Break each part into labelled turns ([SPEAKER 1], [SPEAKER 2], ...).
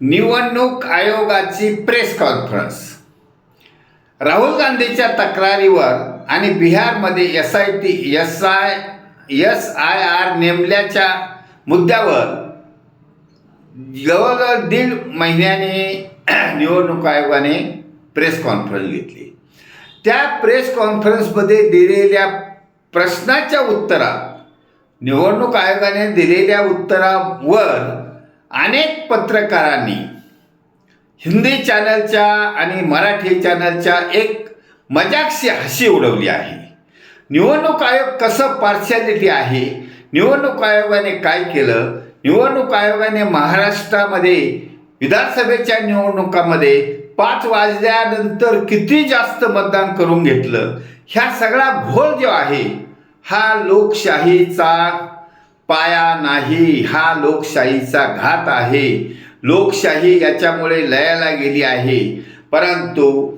[SPEAKER 1] निवडणूक आयोगाची press conference Rahul गांधीच्या तक्रारीवर आणि बिहारमध्ये S I T S I S I R नेमल्याच्या मुद्द्यावर जवळजवळ दीड महिन्याने निवडणूक आयोगाने प्रेस कॉन्फरन्स घेतली. त्या प्रेस कॉन्फरन्समध्ये दिलेल्या प्रश्नाच्या उत्तरात निवडणूक आयोगाने दिलेल्या उत्तरावर अनेक पत्रकारांनी हिंदी चॅनलच्या आणि मराठी चॅनलच्या एक मजाकशी हशी उडवली आहे. निवडणूक आयोग कसं पार्शालिटी आहे? निवडणूक आयोगाने काय केलं? निवडणूक आयोगाने महाराष्ट्रामध्ये विधानसभेच्या निवडणुकामध्ये पाच वाजल्यानंतर किती जास्त मतदान करून घेतलं? ह्या सगळा घोळ जो आहे हा लोकशाहीचा पाया नाही हा लोकशाहीचा घात आहे. लोकशाही याच्यामुळे लयाला गेली आहे. परंतु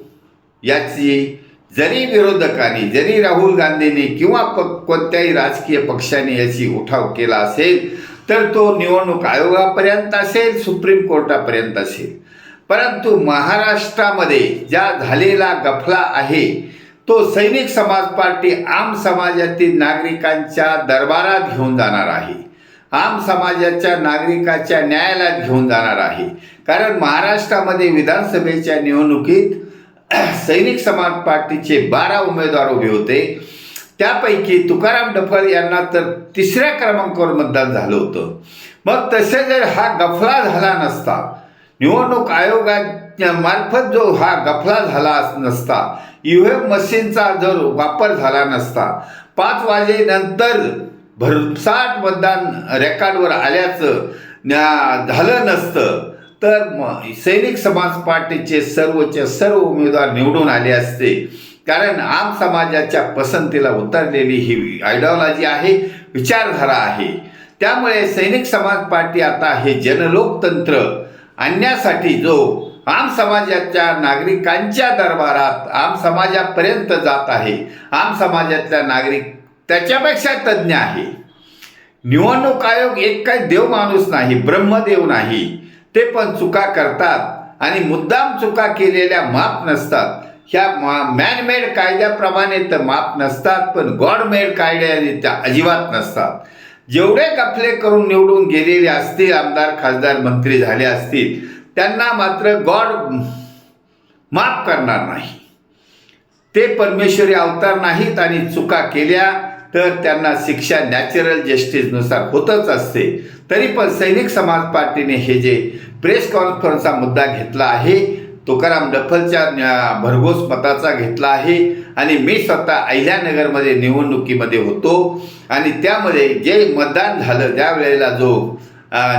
[SPEAKER 1] याची जरी विरोधकांनी जरी राहुल गांधींनी किंवा प कोणत्याही राजकीय पक्षाने याची उठाव केला असेल तर तो निवडणूक आयोगापर्यंत असेल सुप्रीम कोर्टापर्यंत असेल. परंतु महाराष्ट्रामध्ये ज्या झालेला गफला आहे तो सैनिक समाज पार्टी आम समाजातील नागरिकांच्या दरबारात घेऊन जाणार आहे. आम समाजाच्या नागरिकाच्या न्यायालयात घेऊन जाणार आहे. कारण महाराष्ट्रामध्ये विधानसभेच्या निवडणुकीत सैनिक समाज पार्टीचे बारा उमेदवार उभे होते. त्यापैकी तुकाराम डफळ यांना तर तिसऱ्या क्रमांकावर मतदान झालं होतं. मग तसे जर हा गफला झाला नसता निवडणूक आयोगाच्या मार्फत जो हा गफला झाला नसता ईव्हीएम मशीनचा जर वापर झाला नसता पाच वाजेनंतर भरसाट मतदान रेकॉर्डवर आल्याचं न्या- झालं नसतं तर सैनिक समाज पार्टीचे सर्वचे सर्व उमेदवार निवडून आले असते. कारण आम समाजाच्या पसंतीला उतरलेली ही आयडिओलॉजी आहे विचारधारा आहे. त्यामुळे सैनिक समाज पार्टी आता हे जनलोकतंत्र आणण्यासाठी जो आम समाजाच्या नागरिकांच्या दरबारात आम समाजापर्यंत जात आहे आम समाजातल्या नागरिक त्याच्यापेक्षा तज्ज्ञ आहे. निवडणूक आयोग एक काही देव माणूस नाही ब्रह्मदेव नाही. ते पण चुका करतात आणि मुद्दाम चुका केलेल्या माफ नसतात. ह्या मॅनमेड कायद्याप्रमाणे तर माफ नसतात पण गॉडमेड कायद्याने त्या अजिबात नसतात. जेवढे कफले करून निवडून गेलेले असतील आमदार खासदार मंत्री झाले असतील त्यांना मात्र गॉड माफ करणार नाही. ते परमेश्वरी अवतार नाहीत आणि चुका केल्या तर त्यांना शिक्षा नॅचरल जस्टिसनुसार होतच असते. तरी पण सैनिक समाज पार्टीने हे जे प्रेस कॉन्फरन्सचा मुद्दा घेतला आहे तुकाराम डफलच्या भरघोस मताचा घेतला आहे. आणि मी स्वतः अहिल्यानगरमध्ये निवडणुकीमध्ये होतो. आणि त्यामध्ये जे मतदान झालं त्यावेळेला जो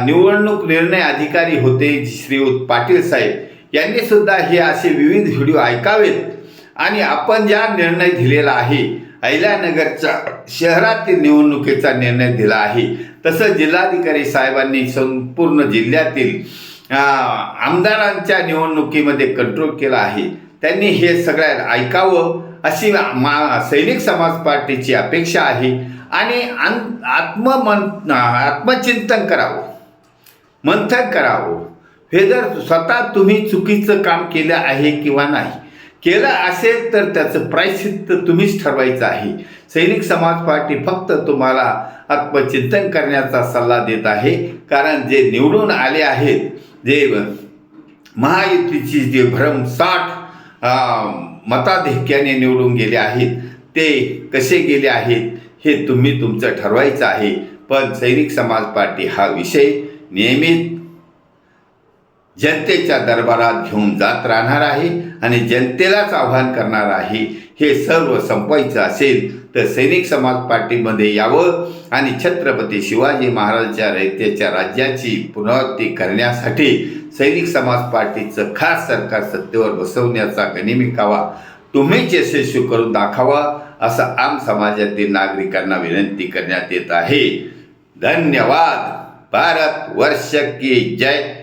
[SPEAKER 1] निवडणूक निर्णय अधिकारी होते श्रीयुत पाटील साहेब यांनी सुद्धा हे असे विविध व्हिडिओ ऐकावेत. आणि आपण ज्या निर्णय दिलेला आहे अहिल्यानगरच्या शहरातील निवडणुकीचा निर्णय दिला आहे. तसं जिल्हाधिकारी साहेबांनी संपूर्ण जिल्ह्यातील आमदारांच्या निवडणुकीमध्ये कंट्रोल केला आहे. त्यांनी हे सगळ्या ऐकावं अशी मा सैनिक समाज पार्टीची अपेक्षा आहे. आणि आन आत्ममन आत्मचिंतन करावं. मंथन करावं. हे जर स्वतः तुम्ही चुकीचं काम केलं आहे किंवा नाही केलं असेल तर त्याचं प्रायश्चित्त तुम्हीच ठरवायचं आहे. सैनिक समाज पार्टी फक्त तुम्हाला आत्मचिंतन करण्याचा सल्ला देत आहे. कारण जे निवडून आले आहेत जे महायुतीची जे भरमसाठ मताधिक्याने निवडून गेले आहेत ते कसे गेले आहेत हे तुम्ही तुमचं ठरवायचं आहे. पण सैनिक समाज पार्टी हा विषय नियमित जनतेच्या दरबारात घेऊन जात राहणार आहे आणि जनतेलाच आव्हान करणार आहे. हे सर्व संपवायचं असेल तर सैनिक समाज पार्टीमध्ये यावं आणि छत्रपती शिवाजी महाराजांच्या रयतेच्या राज्याची पुनरावृत्ती करण्यासाठी सैनिक समाज पार्टीचं खास सरकार सत्तेवर बसवण्याचा गनिमिकावा तुम्हीच यशस्वी करून दाखवा असं आम समाजातील नागरिकांना विनंती करण्यात येत आहे. धन्यवाद. भारत वर्ष की जय.